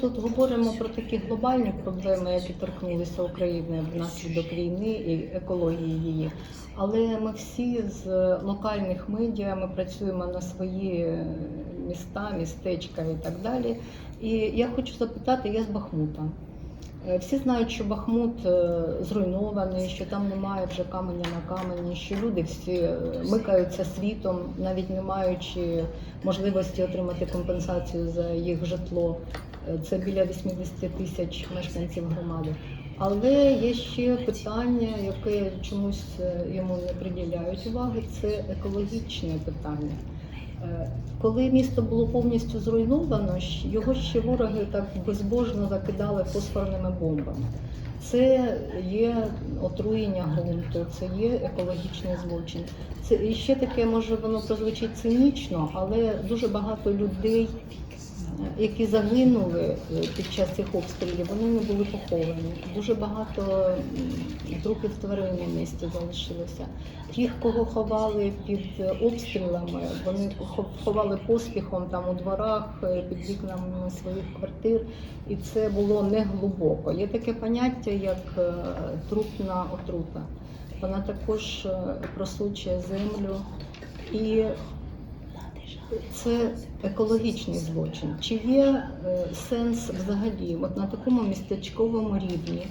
Тут говоримо про такі глобальні проблеми, які торкнулися України внаслідок війни і екології її. Але ми всі з локальних медіа ми працюємо на свої міста, містечка і так далі. І я хочу запитати, я з Бахмута. Е, Всі знають, що Бахмут е, зруйнований, що там немає вже каменя на камені, що люди всі е, микаються світом, навіть не маючи можливості отримати компенсацію за їх житло. Це біля 80 тисяч мешканців громади. Але є ще питання, яке чомусь е, йому не приділяють уваги. Це екологічне питання. Е, Коли місто було повністю зруйновано, його ще вороги так безбожно закидали фосфорними бомбами. Це є отруєння ґрунту, це є екологічний злочин. Це і ще таке, може воно прозвучить цинічно, але дуже багато людей, які загинули е, під час цих обстрілів, вони не були поховані. Дуже багато трупів тварин на місці залишилося. Тих, кого ховали під е, обстрілами, вони ховали поспіхом там у дворах, е, під вікнами своїх квартир, і це було не глибоко. Є таке поняття, як трупна отрута. Вона також просучує землю і це екологічний злочин. Чи є е, сенс взагалі от на такому містечковому рівні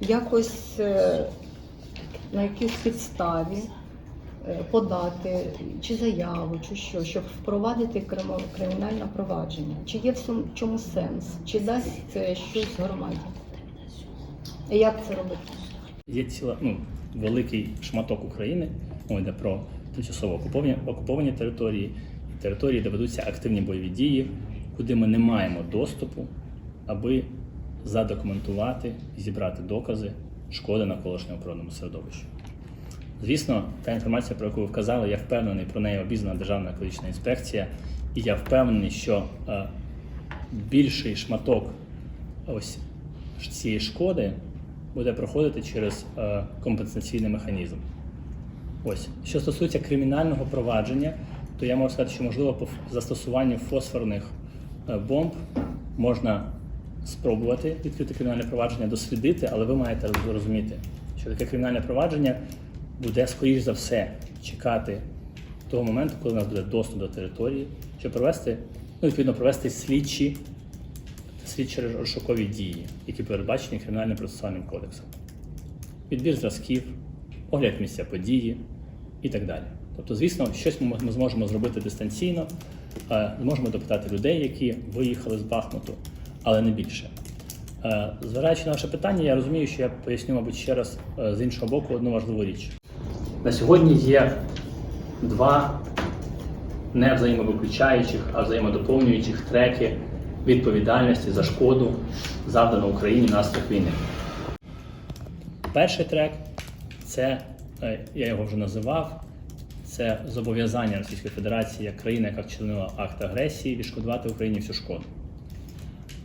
якось е, на якійсь підставі е, подати чи заяву, чи що, щоб впровадити кримінальне провадження? Чи є в чому сенс? Чи дасть це щось громаді? Як це робити? Є ціла ну, великий шматок України, мова йде про тимчасово окуповані, окуповані території, території, де ведуться активні бойові дії, куди ми не маємо доступу, аби задокументувати і зібрати докази шкоди навколишньому природному середовищу. Звісно, та інформація, про яку ви вказали, я впевнений, про неї обізнана Державна екологічна інспекція, і я впевнений, що е, більший шматок ось цієї шкоди буде проходити через е, компенсаційний механізм. Ось, що стосується кримінального провадження, то я можу сказати, що можливо по застосуванню фосфорних е, бомб можна спробувати відкрити кримінальне провадження, дослідити, але ви маєте розуміти, що таке кримінальне провадження буде, скоріш за все, чекати того моменту, коли у нас буде доступ до території, щоб провести, ну, відповідно, провести слідчі слідчі розшукові дії, які передбачені кримінальним процесуальним кодексом, відбір зразків, огляд місця події і так далі. Тобто, звісно, щось ми зможемо зробити дистанційно, е, зможемо допитати людей, які виїхали з Бахмуту, але не більше. Е, Зважаючи на ваше питання, я розумію, що я поясню, мабуть, ще раз е, з іншого боку одну важливу річ. На сьогодні є два не взаємовиключаючих, а взаємодоповнюючих треки відповідальності за шкоду, завдану Україні внаслідок війни. Перший трек це, я його вже називав, це зобов'язання Російської Федерації як країни, яка вчинила акт агресії, відшкодувати Україні всю шкоду.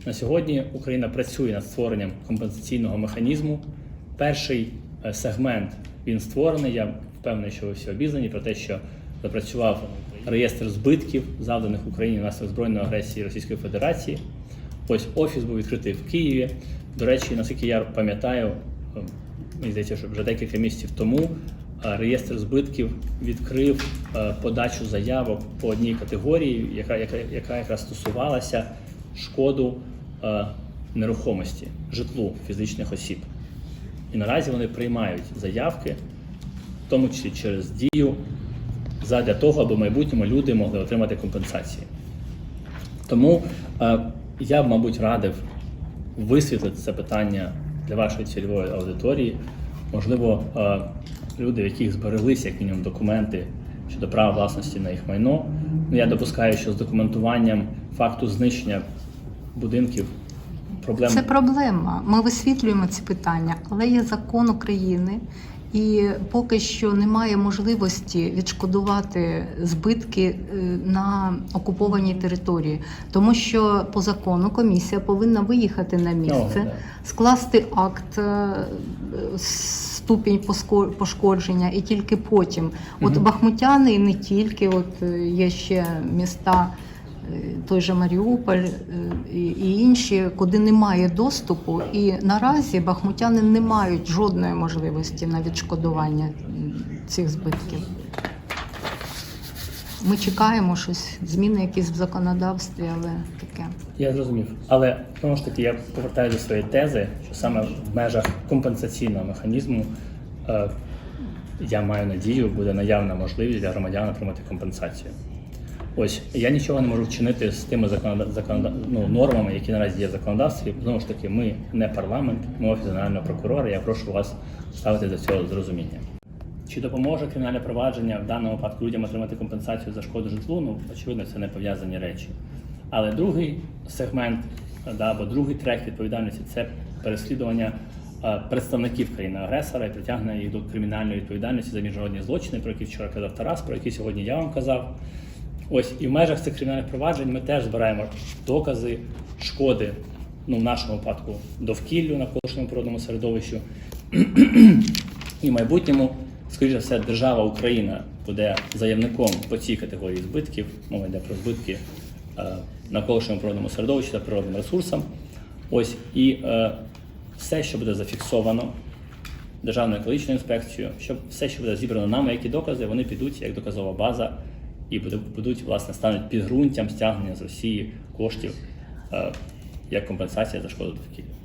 На сьогодні Україна працює над створенням компенсаційного механізму. Перший е, сегмент він створений. Я впевнений, що ви всі обізнані про те, що запрацював реєстр збитків, завданих Україні внаслідок збройної агресії Російської Федерації. Ось офіс був відкритий в Києві. До речі, наскільки я пам'ятаю, е, мені здається, що вже декілька місяців тому реєстр збитків відкрив е, подачу заявок по одній категорії, яка, яка, яка якраз стосувалася шкоду е, нерухомості, житлу фізичних осіб. І наразі вони приймають заявки, в тому числі через дію, задля того, аби в майбутньому люди могли отримати компенсації. Тому е, я б, мабуть, радив висвітлити це питання для вашої цільової аудиторії. Можливо, е, люди, в яких збереглися як мінімум документи щодо права власності на їх майно. Ну, я допускаю, що з документуванням факту знищення будинків проблем Це проблема. Ми висвітлюємо ці питання, але є закон України, і поки що немає можливості відшкодувати збитки е, на окупованій території, тому що по закону комісія повинна виїхати на місце, Ну, скласти акт. Е, Ступінь пошкодження, і тільки потім. От Мгм. бахмутяни і не тільки, от е, є ще міста той же Маріуполь е, і інші, куди немає доступу. І наразі бахмутяни не мають жодної можливості на відшкодування цих збитків. Ми чекаємо щось, зміни якісь в законодавстві, але таке. Я зрозумів. Але знову ж таки, я повертаю до своєї тези, що саме в межах компенсаційного механізму е, я маю надію, буде наявна можливість для громадян отримати компенсацію. Ось я нічого не можу вчинити з тими законода... ну, нормами, які наразі є в законодавстві. Знову ж таки, ми не парламент, ми офіс генерального прокурора. Я прошу вас ставити до цього з розумінням. Чи допоможе кримінальне провадження в даному випадку людям отримати компенсацію за шкоду житлу? Ну, очевидно, це не пов'язані речі. Але другий сегмент да, або другий трек відповідальності це переслідування е, представників країни-агресора і притягнення їх до кримінальної відповідальності за міжнародні злочини, про які вчора казав Тарас, про які сьогодні я вам казав. Ось і в межах цих кримінальних проваджень ми теж збираємо докази шкоди, ну в нашому випадку довкіллю навколишньому природному середовищу. І майбутньому, скоріше все, держава Україна буде заявником по цій категорії збитків. Мова йде про збитки е, навколишньому природному середовищу та природним ресурсам. Ось і е, все, що буде зафіксовано Державною екологічною інспекцією, щоб все, що буде зібрано нами, які докази, вони підуть як доказова база і будуть, власне, стануть підґрунтям стягнення з Росії коштів е, як компенсація за шкоду довкілля.